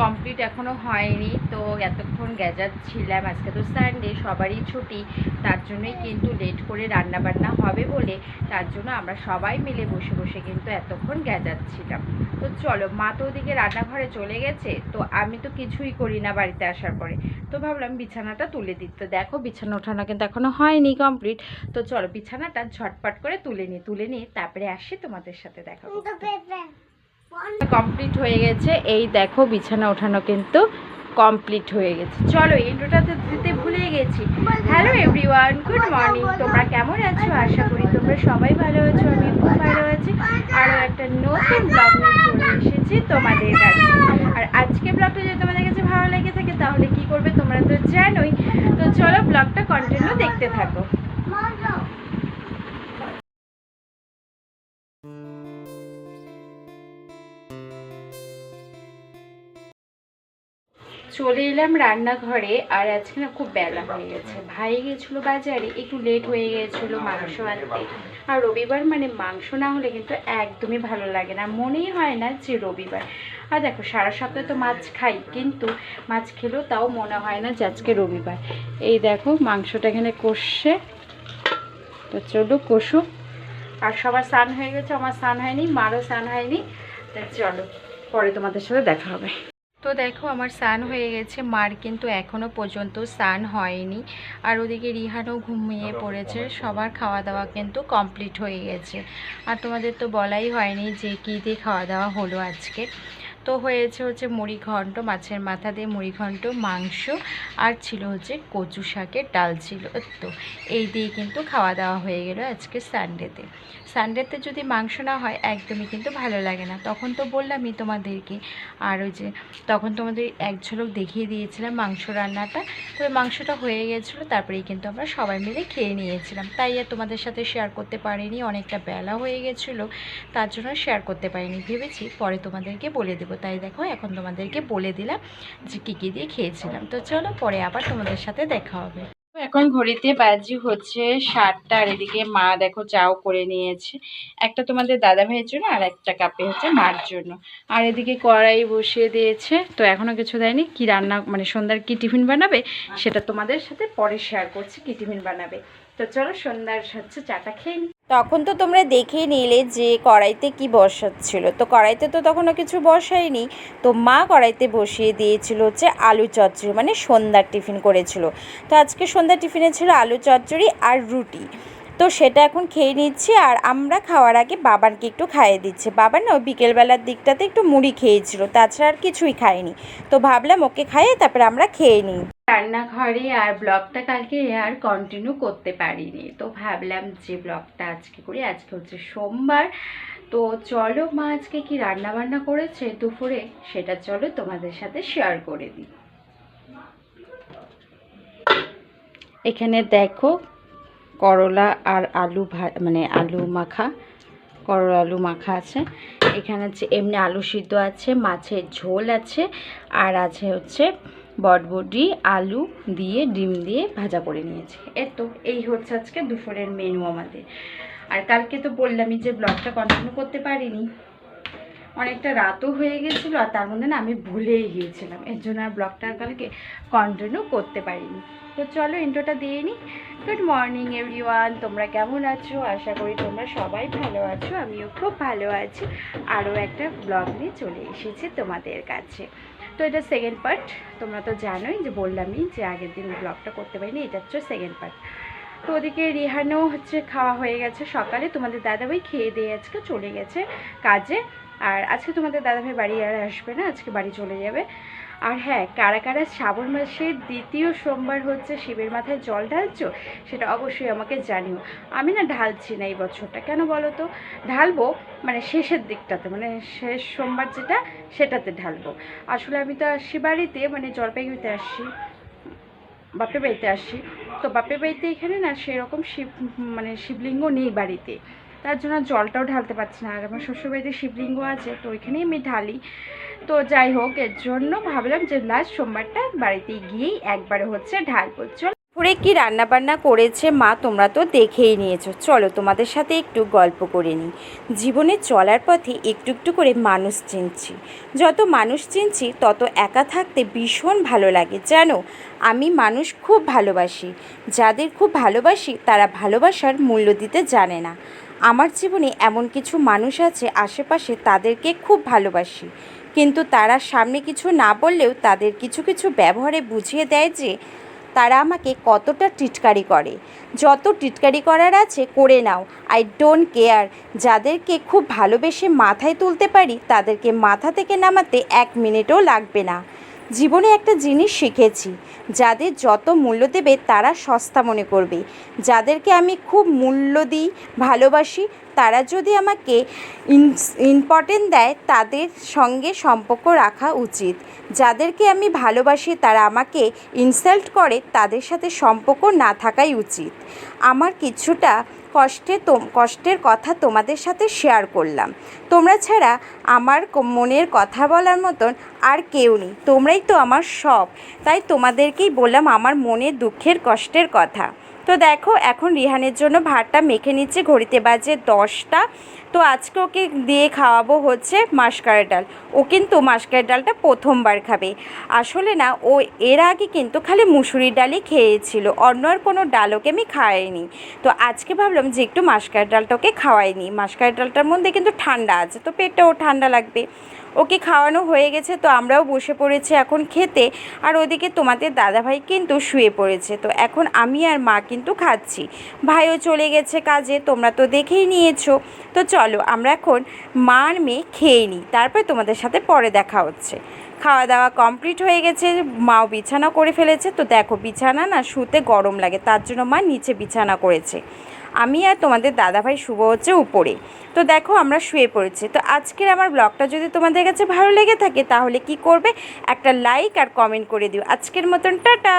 Complete এখনও হয়নি, তো এতক্ষণ ছিলাম। আজকে তো সানডে সবারই ছুটি, তার জন্যই কিন্তু লেট করে রান্না বান্না হবে বলে, তার জন্য আমরা সবাই মিলে বসে বসে কিন্তু এতক্ষণ ছিলাম। তো চলো, মা তো ওদিকে রান্নাঘরে চলে গেছে, তো আমি তো কিছুই করি না বাড়িতে আসার পরে। তো ভাবলাম বিছানাটা তুলে দিই। তো দেখো, বিছানা ওঠানো কিন্তু এখনও হয়নি কমপ্লিট তো চলো, বিছানাটা ঝটপট করে তুলে নিই তুলে নিই তারপরে আসি তোমাদের সাথে দেখা। কমপ্লিট হয়ে গেছে। এই দেখো বিছানা ওঠানো কিন্তু কমপ্লিট হয়ে গেছে। চলো ইন্ট্রোটা তো দিতে ভুলে গেছি। হ্যালো এভরিওয়ান গুড মর্নিং তোমরা কেমন আছো? আশা করি তোমরা সবাই ভালো আছো আমি খুব ভালো আছি। আরও একটা নতুন ব্লগ নিয়ে চলে এসেছি তোমাদের কাছে। আর আজকে ব্লগটা যদি তোমাদের কাছে ভালো লেগে থাকে, তাহলে কি করবে তোমরা তো জানোই। তো চলো ব্লগটা কন্টিনিউ দেখতে থাকো। চলে এলাম রান্নাঘরে আর আজকে না খুব বেলা হয়ে গেছে। ভাই গেছিল বাজারে, একটু লেট হয়ে গেছিল মাংস আনতে। আর রবিবার মানে মাংস না হলে কিন্তু একদমই ভালো লাগে না। মনেই হয় না যে রবিবার। আর দেখো, সারা সপ্তাহে তো মাছ খাই, কিন্তু মাছ খেলেও তাও মনে হয় না যে আজকে রবিবার। এই দেখো, মাংসটা এখানে কষছে। তো চলো কষুক। আর সবার স্নান হয়ে গেছে, আমার স্নান হয়নি, মারও স্নান হয়নি। তা চলো, পরে তোমাদের সাথে দেখা হবে। তো দেখো আমার স্নান হয়ে গেছে। মার কিন্তু এখনও পর্যন্ত স্নান হয়নি। আর ওদিকে রিহানও ঘুমিয়ে পড়েছে। সবার খাওয়া দাওয়া কিন্তু কমপ্লিট হয়ে গেছে। আর তোমাদের তো বলাই হয়নি যে কী দিয়ে খাওয়া দাওয়া হলো আজকে। তো হয়েছে হচ্ছে মুড়ি ঘন্ট, মাছের মাথা দিয়ে মুড়ি ঘন্ট, মাংস আর ছিল হচ্ছে কচু শাকের ডাল ছিল। তো, এই দিয়ে কিন্তু খাওয়া দাওয়া হয়ে গেল আজকে সানডেতে সানডেতে যদি মাংস না হয়, একদমই কিন্তু ভালো লাগে না। তখন তো বললামই তোমাদেরকে, আর ওই যে তখন তোমাদের এক ঝলক দেখিয়ে দিয়েছিলাম মাংস রান্নাটা। তো মাংসটা হয়ে গেছিল, তারপরেই কিন্তু আমরা সবাই মিলে খেয়ে নিয়েছিলাম। তাই আর তোমাদের সাথে শেয়ার করতে পারিনি, অনেকটা বেলা হয়ে গেছিল, তার জন্য শেয়ার করতে পারিনি। ভেবেছি পরে তোমাদেরকে বলে দেবো। তাই দেখো, এখন তোমাদেরকে বলে দিলাম যে কী কী দিয়ে খেয়েছিলাম। তো চলো পরে আবার তোমাদের সাথে দেখা হবে। এখন ঘড়িতে বাজি হচ্ছে সাতটা, আর এদিকে মা দেখো চাও করে নিয়েছে। একটা তোমাদের দাদা ভাইয়ের জন্য আর একটা কাপে হচ্ছে মার জন্য। আর এদিকে কড়াই বসিয়ে দিয়েছে, তো এখনও কিছু দেয়নি। কি রান্না মানে সন্ধ্যার কি টিফিন বানাবে, সেটা তোমাদের সাথে পরে শেয়ার করছি কি টিফিন বানাবে। তো চলো সন্ধ্যার হচ্ছে চাটা খেয়ে তখন তো তোমরা দেখেই নিলে যে কড়াইতে কি বসাচ্ছিল। তো কড়াইতে তো তখনও কিছু বসায়নি। তো মা কড়াইতে বসিয়ে দিয়েছিল হচ্ছে আলু চচ্চড়ি মানে সন্ধ্যার টিফিন করেছিল। তো আজকে সন্ধ্যার টিফিনে ছিল আলু চচ্চড়ি আর রুটি। তো সেটা এখন খেয়ে নিচ্ছি আর আমরা খাওয়ার আগে বাবারকে একটু খাইয়ে দিচ্ছে। বাবার না ওই বিকেলবেলার দিকটাতে একটু মুড়ি খেয়েছিল, তাছাড়া আর কিছুই খায়নি। তো ভাবলাম ওকে খাইয়ে তারপরে আমরা খেয়ে নিই। রান্নাঘরে আর ব্লগটা কালকে আর কন্টিনিউ করতে পারিনি। তো ভাবলাম যে ব্লগটা আজকে করি, আজকে হচ্ছে সোমবার। তো চলো মা আজকে কি রান্না বান্না করেছে দুপুরে? সেটা চলো তোমাদের সাথে শেয়ার করে দিই। এখানে দেখো করলা আর আলু ভা মানে আলু মাখা, করলা আলু মাখা আছে। এখানে হচ্ছে এমনি আলু সিদ্ধ আছে, মাছের ঝোল আছে, আর আছে হচ্ছে বটবটি, আলু দিয়ে, ডিম দিয়ে ভাজা করে নিয়েছি। এর তো, এই হচ্ছে আজকে দুপুরের মেনু আমাদের। আর কালকে তো বললামই যে ব্লগটা কন্টিনিউ করতে পারিনি। অনেকটা রাতও হয়ে গেছিল আর তার মধ্যে না আমি ভুলেই গিয়েছিলাম। এর জন্য আর ব্লগটা কালকে কন্টিনিউ করতে পারিনি। তো চলো ইন্ট্রোটা দিয়ে নিই গুড মর্নিং এভরিওয়ান তোমরা কেমন আছো? আশা করি তোমরা সবাই ভালো আছো। আমিও খুব ভালো আছি। আরও একটা ব্লগ নিয়ে চলে এসেছি তোমাদের কাছে। তো এটা সেকেন্ড পার্ট তোমরা তো জানোই যে বললামই যে আগের দিন ব্লগটা করতে পারিনি, এটা হচ্ছে সেকেন্ড পার্ট তো ওদিকে রিহানও হচ্ছে খাওয়া হয়ে গেছে সকালে, তোমাদের দাদাভাই খেয়ে দিয়ে আজকে চলে গেছে কাজে। আর আজকে তোমাদের দাদাভাই বাড়ি আর আসবে না, আজকে বাড়ি চলে যাবে। আর হ্যাঁ কারা কারা শ্রাবণ মাসের দ্বিতীয় সোমবার হচ্ছে শিবের মাথায় জল ঢালছো? সেটা অবশ্যই আমাকে জানিও। আমি না ঢালছি না এই বছরটা। কেন বলো তো? ঢালবো মানে শেষের দিকটাতে মানে শেষ সোমবার যেটা, সেটাতে ঢালবো। আসলে আমি তো আসছি বাড়িতে মানে জলপাইগুড়িতে আসছি। বাপের বাড়িতে আসি তো বাপের বাড়িতে এখানে না সেরকম শিব মানে শিবলিঙ্গ নেই বাড়িতে। তার জন্য জলটাও ঢালতে পারছি না। আর আমার শ্বশুরবাড়িতে শিবলিঙ্গ আছে, তো ওইখানেই আমি ঢালি। তো যাই হোক, এর জন্য ভাবলাম যে লাস্ট সোমবারটা বাড়িতে গিয়েই একবারে হচ্ছে ঢালবো চল। করে কি রান্না বান্না করেছে মা তোমরা তো দেখেই নিয়েছো। চলো, তোমাদের সাথে একটু গল্প করে নিই। জীবনে চলার পথে একটু একটু করে মানুষ চিনছি। যত মানুষ চিনছি, তত একা থাকতে ভীষণ ভালো লাগে, জানো? আমি মানুষ খুব ভালোবাসি। যাদের খুব ভালোবাসি, তারা ভালোবাসার মূল্য দিতে জানে না। আমার জীবনে এমন কিছু মানুষ আছে, আশেপাশে তাদেরকে খুব ভালোবাসি। কিন্তু তারা সামনে কিছু না বললেও তাদের কিছু কিছু ব্যবহারে বুঝিয়ে দেয় যে তারা আমাকে কতটা টিটকারি করে। যত টিটকারি করার আছে, করে নাও। আই ডোন্ট কেয়ার যাদেরকে খুব ভালোবেসে মাথায় তুলতে পারি, তাদেরকে মাথা থেকে নামাতে এক মিনিটও লাগবে না। জীবনে একটা জিনিস শিখেছি, যাদের যত মূল্য দেবে তারা সস্তা মনে করবে। যাদেরকে আমি খুব মূল্য দিই, ভালোবাসি তারা যদি আমাকে ইম্পর্টেন্ট দেয়, তাদের সঙ্গে সম্পর্ক রাখা উচিত। যাদেরকে আমি ভালোবাসি, তারা আমাকে ইনসাল্ট করে, তাদের সাথে সম্পর্ক না থাকাই উচিত। আমার কিছুটা কষ্টে কষ্টের কথা তোমাদের সাথে শেয়ার করলাম। তোমরা ছাড়া আমার মনের কথা বলার মতন আর কেউ নেই। তোমরাই তো আমার সব। তাই তোমাদেরকেই বললাম, আমার মনের দুঃখের, কষ্টের কথা। তো দেখো এখন রিহানের জন্য ভাতটা মেখে নিচ্ছে। ঘড়িতে বাজে দশটা। তো আজকে ওকে দিয়ে খাওয়াবো হচ্ছে মাসকারের ডাল। ও কিন্তু মাসকারের ডালটা প্রথমবার খাবে। আসলে না, ও এর আগে কিন্তু খালি মুসুরির ডালই খেয়েছিল। অন্য আর কোনো ডাল ওকে আমি খাওয়াইনি তো আজকে ভাবলাম যে একটু মাসকারের ডালটা ওকে খাওয়াইনি মাসকারের ডালটার মধ্যে কিন্তু ঠান্ডা আছে, তো পেটটাও ঠান্ডা লাগবে। ওকে খাওয়ানো হয়ে গেছে, তো আমরাও বসে পড়েছি এখন খেতে। আর ওদিকে তোমাদের দাদাভাই কিন্তু শুয়ে পড়েছে। তো এখন আমি আর মা কিন্তু খাচ্ছি। ভাইও চলে গেছে কাজে, তোমরা তো দেখেই নিয়েছো। তো চলো, আমরা এখন মা আর মেয়ে খেয়ে নিই। তারপরে তোমাদের সাথে পরে দেখা হচ্ছে। খাওয়া দাওয়া কমপ্লিট হয়ে গেছে, মাও বিছানা করে ফেলেছে। তো দেখো, বিছানা না শুতে গরম লাগে, তার জন্য মা নিচে বিছানা করেছে। আমি আর তোমাদের দাদাভাই শুভ হচ্ছে উপরে। তো দেখো, আমরা শুয়ে পড়েছি। তো আজকের আমার ব্লগটা যদি তোমাদের কাছে ভালো লেগে থাকে, তাহলে কি করবে? একটা লাইক আর কমেন্ট করে দিও। আজকের মতন, টাটা!